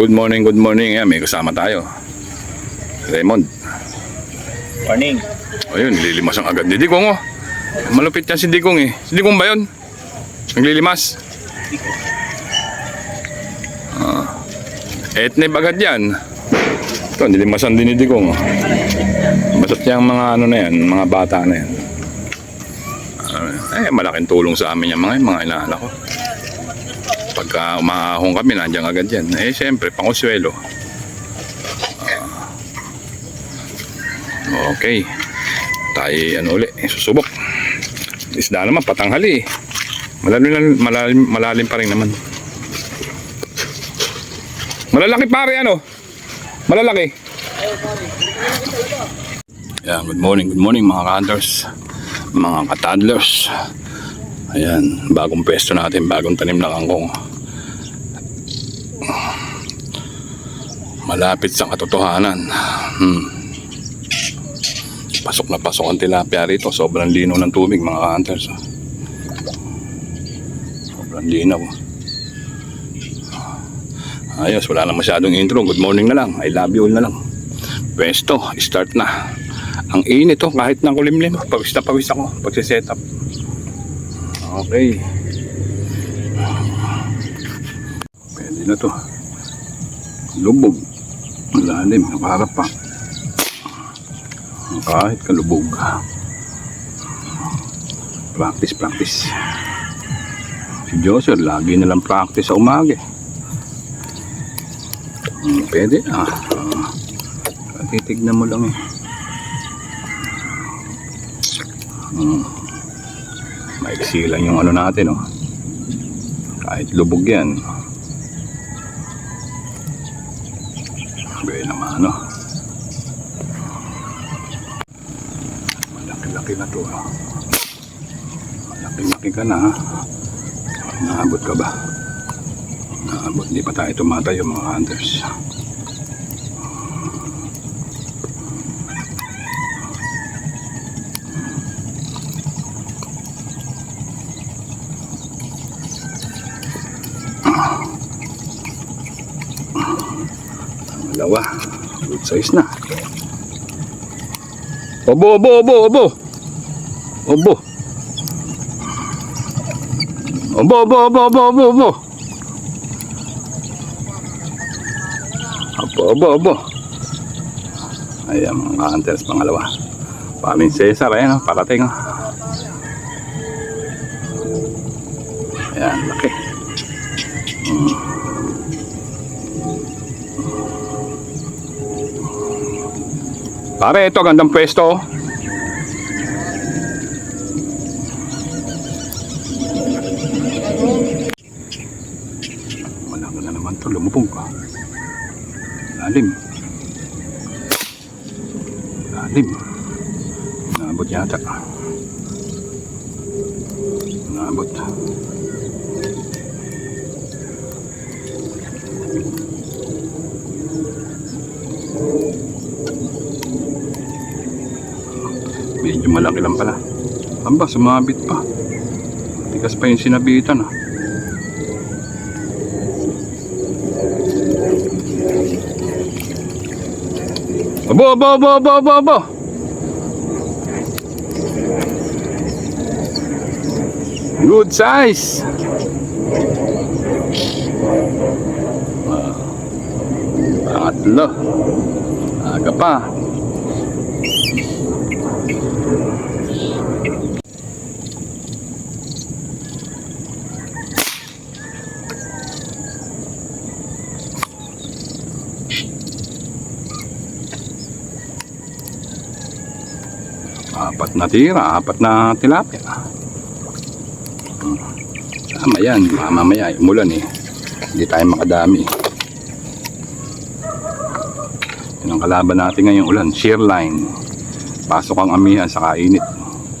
Good morning, good morning. Ayan, may kasama tayo. Raymond. Morning. Ayun, nililimas ang agad ni Digong oh. Malupit yan si Digong eh. Si Digong ba yun? Naglilimas? Ah. Etneb agad yan. Ito, nilimasan din ni Digong oh. Basat yung mga ano na yan, mga bata na yan. Ah, eh, malaking tulong sa amin yung mga, mga inaala ko. Pagka umahong kami, nandiyan agad yan. Eh, siyempre, panguswelo. Ah. okay. Tayo, ano uli, susubok. Isda naman, patanghali eh. Malalim, malalim, malalim pa rin naman. Malalaki pare, ano? Malalaki. Yan, good morning, good morning mga ka-hunters, mga ka-toddlers. Ayan, bagong pwesto natin, bagong tanim na kangkong. Malapit sa katotohanan. Hmm. Pasok na pasok ang tilapia rito. Sobrang lino ng tubig mga ka-hunters. Sobrang linaw. Ayos, wala na masyadong intro. Good morning na lang. I love you all na lang. Pwesto, start na. Ang init to, kahit na kulimlim. Pawis na pawis ako pagsiset up. Okay. Pwede na to. Lubog. Malalim, nakaharap pa. Kahit kalubog. Practice, practice. Si Joshua, lagi na lang practice sa umaga. Hmm, pwede. Ah, Titignan mo lang eh. Hmm. Maiksi lang yung ano natin oh. Kahit lubog yan. Pwede naman ano. Malaki-laki na to ah. Malaki-laki ka na ha. Naabot ka ba? Naabot, hindi pa tayo tumatayo mga hunters. Dalawa. Good size na. Obo, obo, obo, obo. Obo. Obo, obo, obo, obo, obo, obo. Obo, obo, obo. Ayan mga hunters pangalawa. Paling Cesar, ayan oh, parating oh. Ayan, laki. Pare, ito gandang pwesto. Wala ka na naman to, lumubog ka. Lalim. Lalim. Naabot yata. Naabot. Malaki lang pala. Aba, sumabit pa. Tigas pa yung sinabitan ah. Abo, abo, abo, abo, abo, abo. Good size. Ah. Pangatlo. Aga pa. Apat na tira, apat na tilapia. Tama yan, mamamaya, umulan eh. Hindi tayo makadami. Yan ang kalaban natin ngayong ulan, shear line. Pasok ang amihan sa kainit.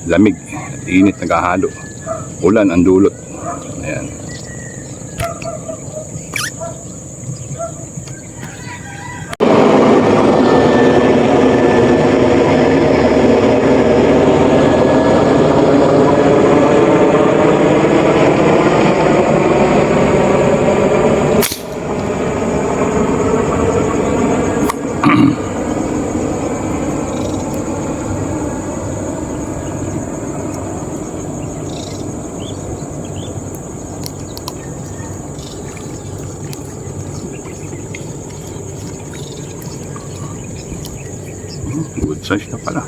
Lamig, at init nagahalo. Ulan ang dulot. Ayan. coś to para.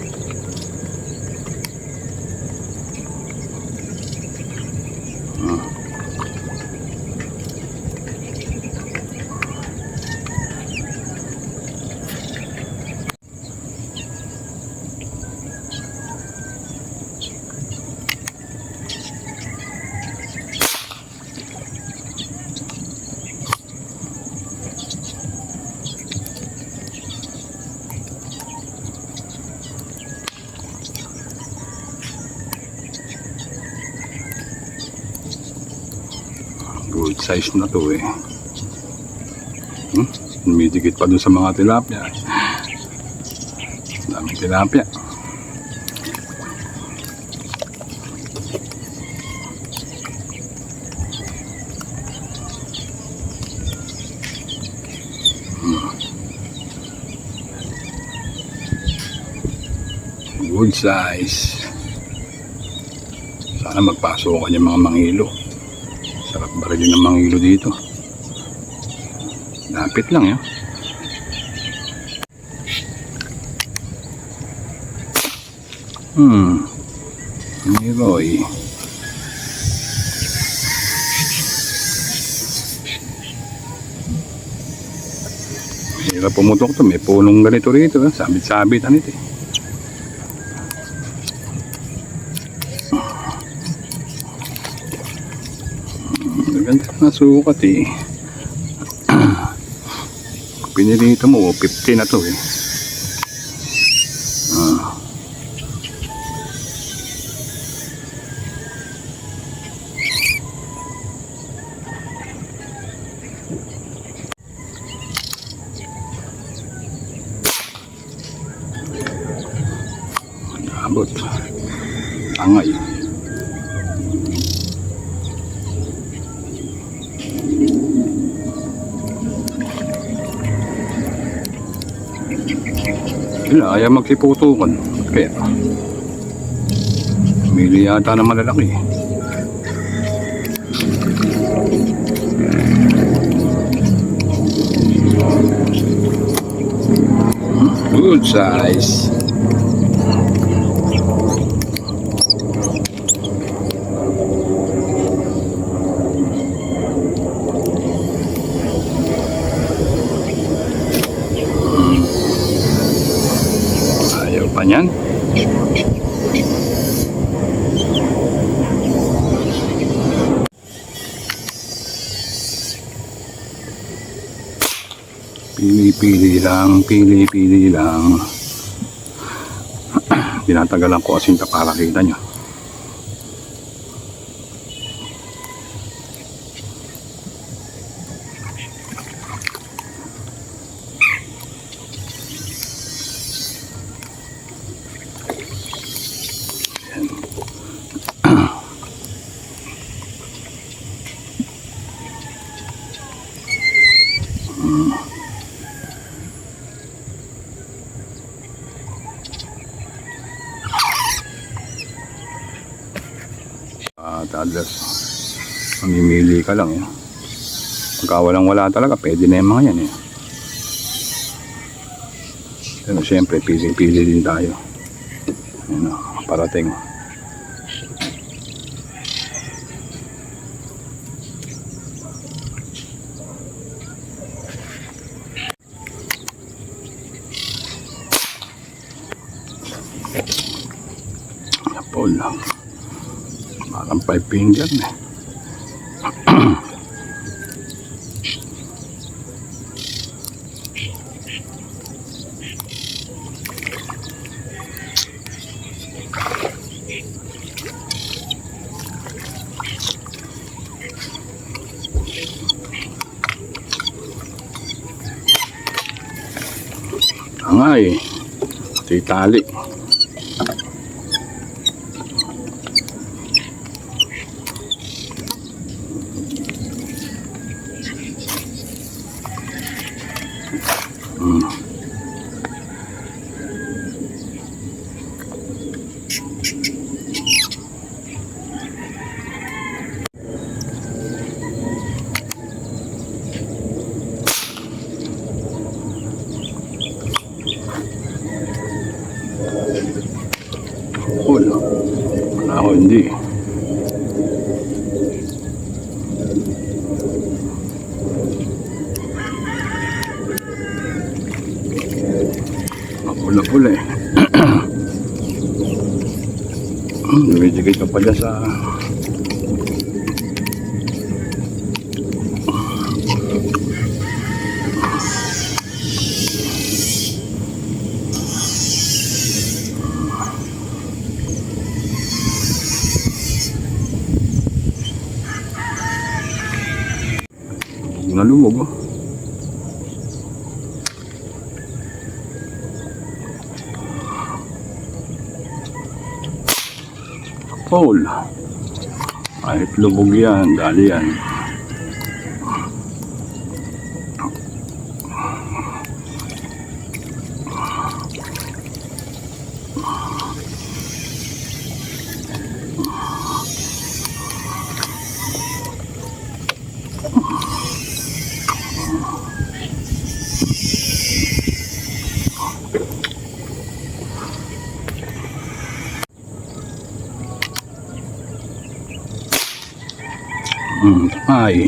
Size na to eh. Hmm? Dumidikit pa dun sa mga tilapia. Daming tilapia. Hmm. Good size. Sana magpasokan yung mga mangilo. Barilin ng mangilo dito. Lapit lang yun. Hmm. Ni Roy. Hirap pumutok to. May punong ganito rito. eh. Sabit-sabit. Ito eh. Maganda na sukat eh. Pinilito mo, 50 na to eh. Sila, ayaw magsiputukan. Kaya, mili yata na malalaki. Good size. Pili-pili lang, pili-pili lang. Tinatagalan ko asinta para kita nyo. Alas, mamimili ka lang eh. Pagka walang wala talaga, pwede na yung mga yan eh. Pero siyempre, pili-pili din tayo. Ano, parating. Parang five finger na. eh. Angay. Ito yung 嗯。Pa sa... Nalumog oh. Paul. Kahit lubog yan, dali yan. Hmm, ay.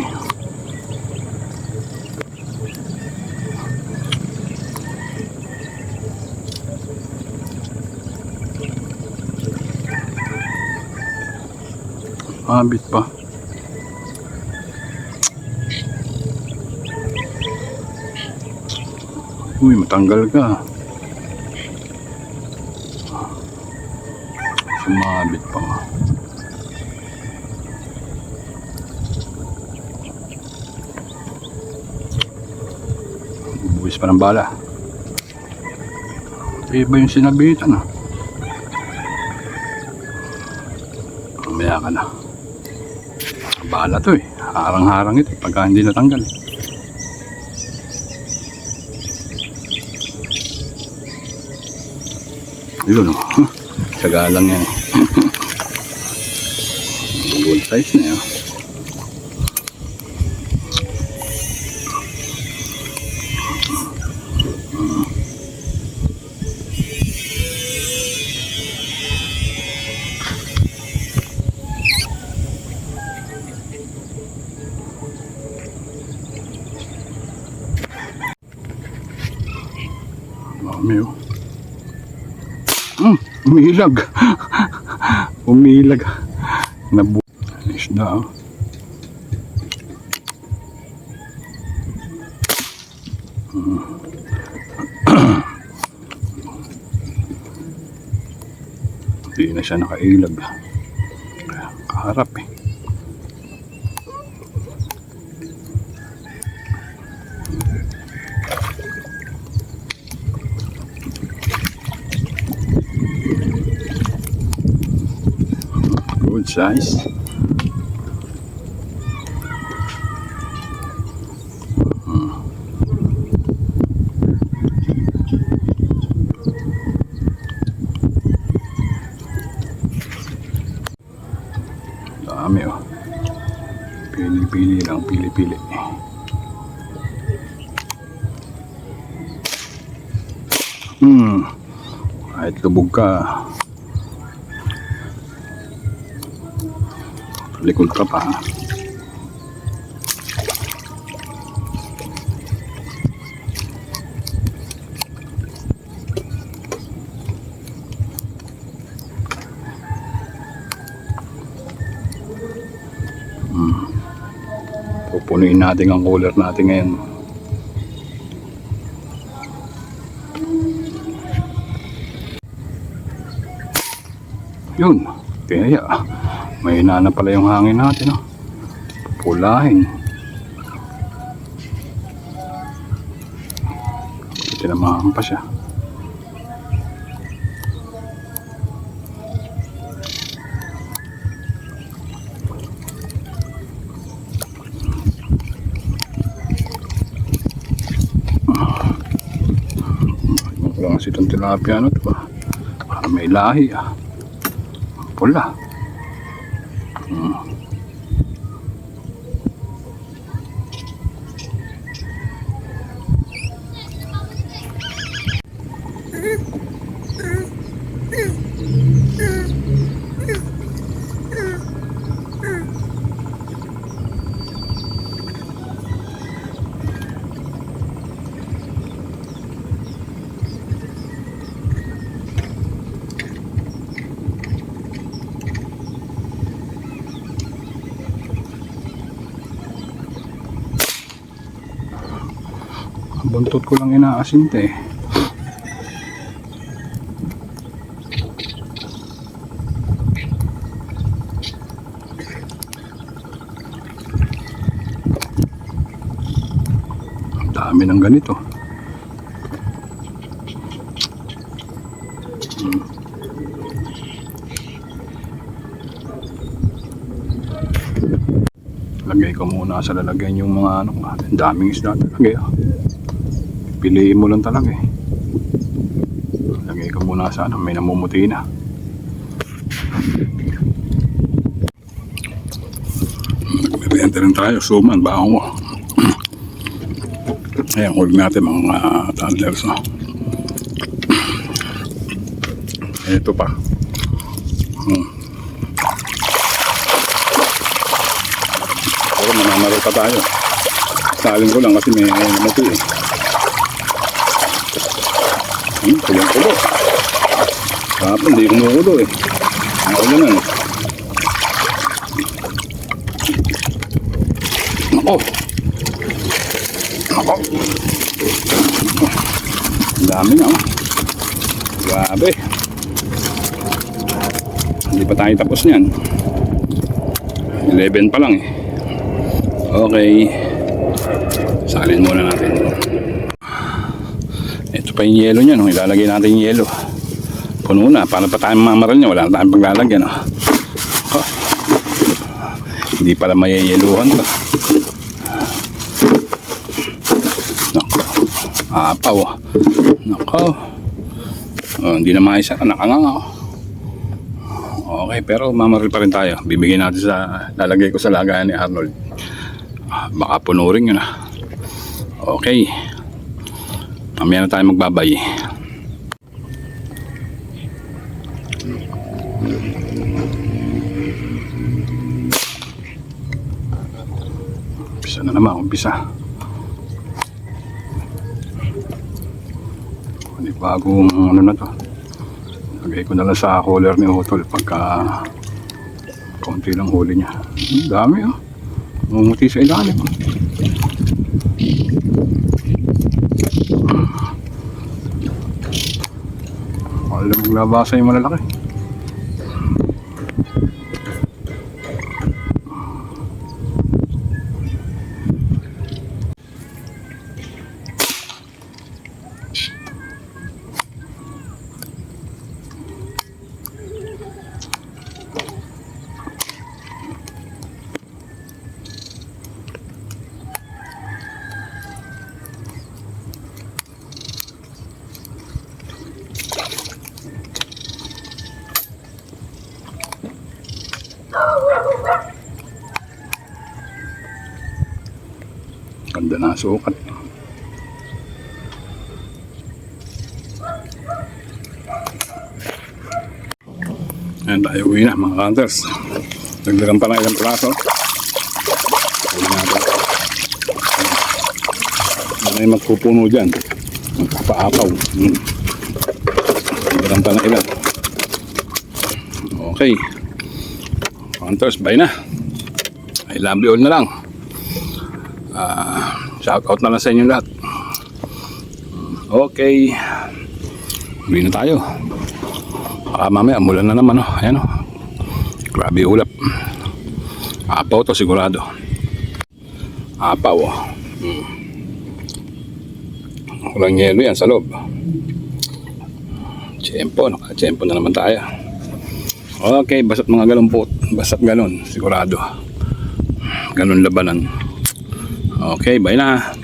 Habit pa. Uy, matanggal ka. Sumabit pa nga. Pa ng bala. Iba yung sinabitan ah. Mamaya ka na. Bala to eh. Harang-harang ito pagka hindi natanggal. Yun oh. Tsaga lang yan. Gold size na yun. Umilag. umilag. Nabu... Isda oh. Hindi na siya nakailag. Kaharap eh. Good size. Dami oh. Pili-pili lang, pili-pili. Hmm. Kahit lubog ka, likod ka pa. Hmm. Pupunuin natin ang cooler natin ngayon. Yun. Kaya may na pala yung hangin natin. Oh. Pulahin. Tinamahan pa siya. Yung klase itong tilapia ano to ah. Parang may lahi ah. Pula. Hmm. Buntot ko lang inaasinte eh. Dami ng ganito. Hmm. Lagay ko muna sa lalagyan yung mga ano, daming isda talaga. Eh. Piliin mo lang talaga eh. Lagay ko muna sa ano, may namumuti na. Nagbibenta rin tayo, suman, baong mo. Ayan, huli natin mga toddlers. No? Ito pa. Hmm. Pero mamamaro pa tayo. Salin ko lang kasi may namuti eh. Hmm, kulang kulo. Kapon, hindi kumukulo eh. Ang ulan na. Nako. Nako. Ang dami na oh. Grabe. Hindi pa tayo tapos niyan. 11 pa lang eh. Okay. Salin muna natin. Yung yelo niya, no? ilalagay natin yung yelo. Puno na, paano pa tayo mamaral niya? Wala na tayong paglalagyan. No? Oh. Hindi pala mayeyeluhan to. Nako. Apaw. Nako. Oh, hindi na maisa. Nakanganga. oh. Okay, pero mamaril pa rin tayo. Bibigyan natin sa, lalagay ko sa lagayan ni Arnold. Ah, Baka puno rin yun ah. Okay. Mamaya na tayo magbabay. Umpisa na naman, umpisa. Ano bagong ano na to. Lagay ko na lang sa cooler ni Utol pagka konti lang huli niya. Dami oh. Mumuti sa ilalim. oh. Alam maglabasa yung malalaki. Ganda na sukat. Ayan tayo uwi na mga hunters. Dagdagan pa lang ilang praso. Uwi natin. Ano yung magpupuno dyan? Magpapaapaw. Hmm. Dagdagan pa lang ilan. Okay. Hunters, bye na. I love you all na lang. Shout out na lang sa inyo lahat. Okay. Uwi na tayo. Baka mamaya, mulan na naman. Oh. Ayan oh. Grabe ulap. Apaw to sigurado. Apaw oh. Hmm. Walang yelo yan sa loob. Tiyempo. Naka-tiyempo na naman tayo. Okay, basta't mga galon po. Basta't galon. Sigurado. Galon labanan. Okay, bye na.